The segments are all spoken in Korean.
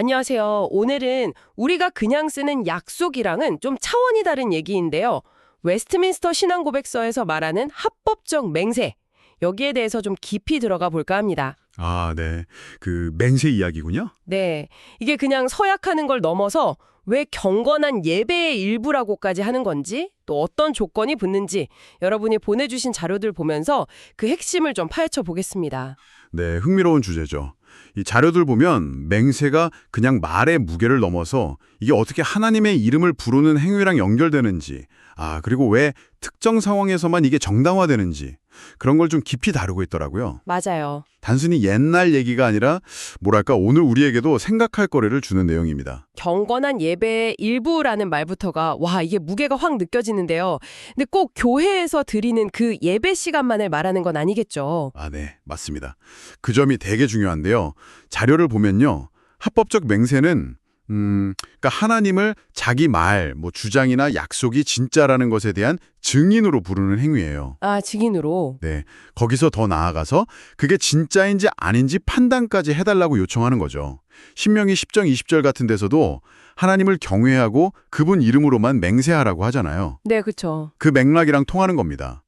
안녕하세요. 오늘은 우리가 그냥 쓰는 약속이랑은 좀 차원이 다른 얘기인데요. 웨스트민스터 신앙고백서에서 말하는 합법적 맹세. 여기에 대해서 좀 깊이 들어가 볼까 합니다. 아, 네. 그 맹세 이야기군요. 네. 이게 그냥 서약하는 걸 넘어서 왜 경건한 예배의 일부라고까지 하는 건지, 또 어떤 조건이 붙는지 여러분이 보내주신 자료들 보면서 그 핵심을 좀 파헤쳐 보겠습니다. 네, 흥미로운 주제죠. 이 자료들 보면 맹세가 그냥 말의 무게를 넘어서 이게 어떻게 하나님의 이름을 부르는 행위랑 연결되는지, 아, 그리고 왜 특정 상황에서만 이게 정당화되는지 그런 걸 좀 깊이 다루고 있더라고요. 맞아요. 단순히 옛날 얘기가 아니라 뭐랄까 오늘 우리에게도 생각할 거리를 주는 내용입니다. 경건한 예배의 일부라는 말부터가 와 이게 무게가 확 느껴지는데요. 근데 꼭 교회에서 드리는 그 예배 시간만을 말하는 건 아니겠죠. 아, 네, 맞습니다. 그 점이 되게 중요한데요. 자료를 보면요. 합법적 맹세는 음, 그러니까 하나님을 자기 말, 뭐 주장이나 약속이 진짜라는 것에 대한 증인으로 부르는 행위예요. 아 증인으로. 네, 거기서 더 나아가서 그게 진짜인지 아닌지 판단까지 해달라고 요청하는 거죠. 신명기 10장 20절 같은 데서도 하나님을 경외하고 그분 이름으로만 맹세하라고 하잖아요. 네 그렇죠. 그 맥락이랑 통하는 겁니다.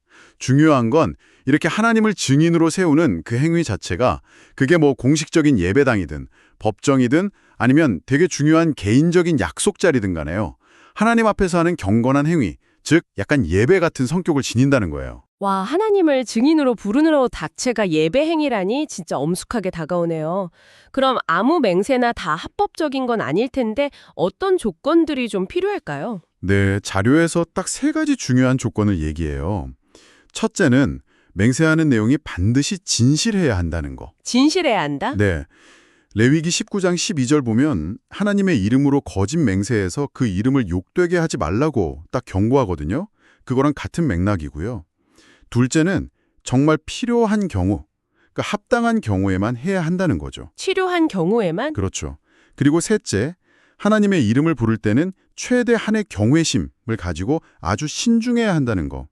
중요한 건 이렇게 하나님을 증인으로 세우는 그 행위 자체가 그게 뭐 공식적인 예배당이든 법정이든 아니면 되게 중요한 개인적인 약속 자리든 간에요. 하나님 앞에서 하는 경건한 행위, 즉 약간 예배 같은 성격을 지닌다는 거예요. 와 하나님을 증인으로 부르는 것 자체가 예배 행위라니 진짜 엄숙하게 다가오네요. 그럼 아무 맹세나 다 합법적인 건 아닐 텐데 어떤 조건들이 좀 필요할까요? 네, 자료에서 딱 세 가지 중요한 조건을 얘기해요. 첫째는 맹세하는 내용이 반드시 진실해야 한다는 거. 진실해야 한다. 네. 레위기 19장 12절 보면 하나님의 이름으로 거짓 맹세해서 그 이름을 욕되게 하지 말라고 딱 경고하거든요. 그거랑 같은 맥락이고요. 둘째는 정말 필요한 경우, 그러니까 합당한 경우에만 해야 한다는 거죠. 치료한 경우에만 그렇죠. 그리고 셋째, 하나님의 이름을 부를 때는 최대한의 경외심을 가지고 아주 신중해야 한다는 거.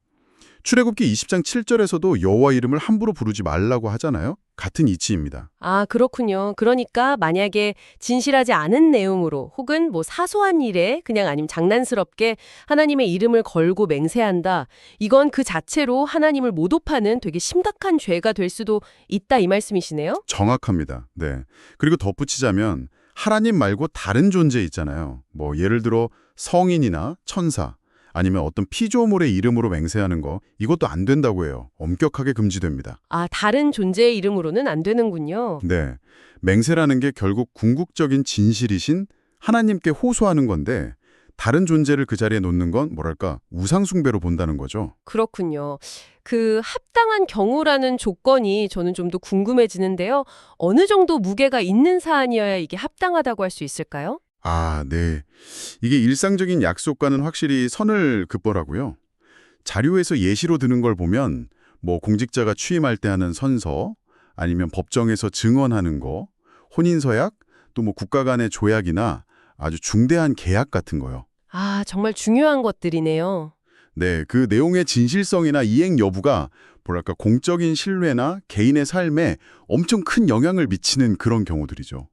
출애굽기 20장 7절에서도 여호와 이름을 함부로 부르지 말라고 하잖아요. 같은 이치입니다. 아, 그렇군요. 그러니까 만약에 진실하지 않은 내용으로 혹은 뭐 사소한 일에 그냥 아니면 장난스럽게 하나님의 이름을 걸고 맹세한다. 이건 그 자체로 하나님을 모독하는 되게 심각한 죄가 될 수도 있다 이 말씀이시네요. 정확합니다. 네. 그리고 덧붙이자면 하나님 말고 다른 존재 있잖아요. 뭐 예를 들어 성인이나 천사 아니면 어떤 피조물의 이름으로 맹세하는 거 이것도 안 된다고 해요. 엄격하게 금지됩니다. 아, 다른 존재의 이름으로는 안 되는군요. 네. 맹세라는 게 결국 궁극적인 진실이신 하나님께 호소하는 건데 다른 존재를 그 자리에 놓는 건 뭐랄까 우상숭배로 본다는 거죠. 그렇군요. 그 합당한 경우라는 조건이 저는 좀 더 궁금해지는데요. 어느 정도 무게가 있는 사안이어야 이게 합당하다고 할 수 있을까요? 아, 네. 이게 일상적인 약속과는 확실히 선을 긋보라고요. 자료에서 예시로 드는 걸 보면 뭐 공직자가 취임할 때 하는 선서 아니면 법정에서 증언하는 거, 혼인서약, 또 뭐 국가 간의 조약이나 아주 중대한 계약 같은 거요. 아, 정말 중요한 것들이네요. 네, 그 내용의 진실성이나 이행 여부가 뭐랄까 공적인 신뢰나 개인의 삶에 엄청 큰 영향을 미치는 그런 경우들이죠.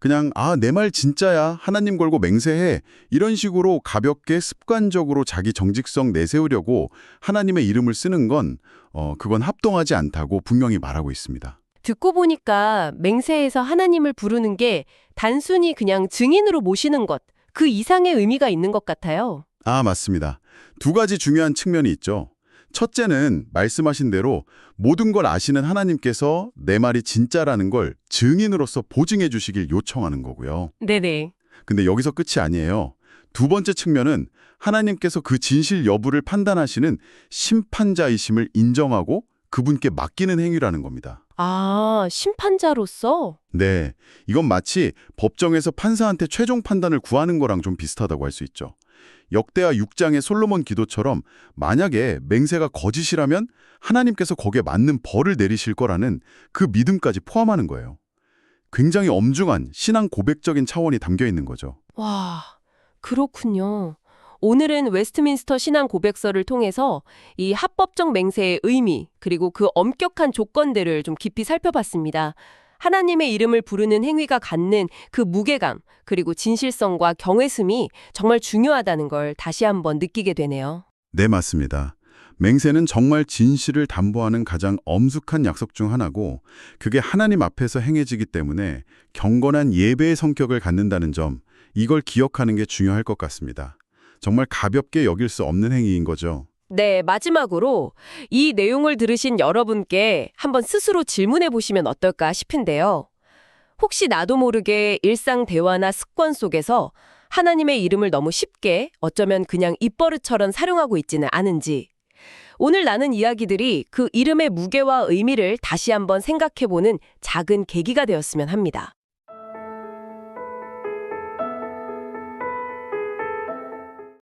그냥 아, 내 말 진짜야. 하나님 걸고 맹세해. 이런 식으로 가볍게 습관적으로 자기 정직성 내세우려고 하나님의 이름을 쓰는 건 어, 그건 합동하지 않다고 분명히 말하고 있습니다. 듣고 보니까 맹세에서 하나님을 부르는 게 단순히 그냥 증인으로 모시는 것, 그 이상의 의미가 있는 것 같아요. 아, 맞습니다. 두 가지 중요한 측면이 있죠. 첫째는 말씀하신 대로 모든 걸 아시는 하나님께서 내 말이 진짜라는 걸 증인으로서 보증해 주시길 요청하는 거고요. 네네. 근데 여기서 끝이 아니에요. 두 번째 측면은 하나님께서 그 진실 여부를 판단하시는 심판자이심을 인정하고 그분께 맡기는 행위라는 겁니다. 아, 심판자로서? 네, 이건 마치 법정에서 판사한테 최종 판단을 구하는 거랑 좀 비슷하다고 할 수 있죠. 역대하 6장의 솔로몬 기도처럼 만약에 맹세가 거짓이라면 하나님께서 거기에 맞는 벌을 내리실 거라는 그 믿음까지 포함하는 거예요. 굉장히 엄중한 신앙 고백적인 차원이 담겨 있는 거죠. 와, 그렇군요. 오늘은 웨스트민스터 신앙 고백서를 통해서 이 합법적 맹세의 의미, 그리고 그 엄격한 조건들을 좀 깊이 살펴봤습니다. 하나님의 이름을 부르는 행위가 갖는 그 무게감, 그리고 진실성과 경외심이 정말 중요하다는 걸 다시 한번 느끼게 되네요. 네, 맞습니다. 맹세는 정말 진실을 담보하는 가장 엄숙한 약속 중 하나고 그게 하나님 앞에서 행해지기 때문에 경건한 예배의 성격을 갖는다는 점 이걸 기억하는 게 중요할 것 같습니다. 정말 가볍게 여길 수 없는 행위인 거죠. 네, 마지막으로 이 내용을 들으신 여러분께 한번 스스로 질문해 보시면 어떨까 싶은데요. 혹시 나도 모르게 일상 대화나 습관 속에서 하나님의 이름을 너무 쉽게 어쩌면 그냥 입버릇처럼 사용하고 있지는 않은지 오늘 나눈 이야기들이 그 이름의 무게와 의미를 다시 한번 생각해 보는 작은 계기가 되었으면 합니다.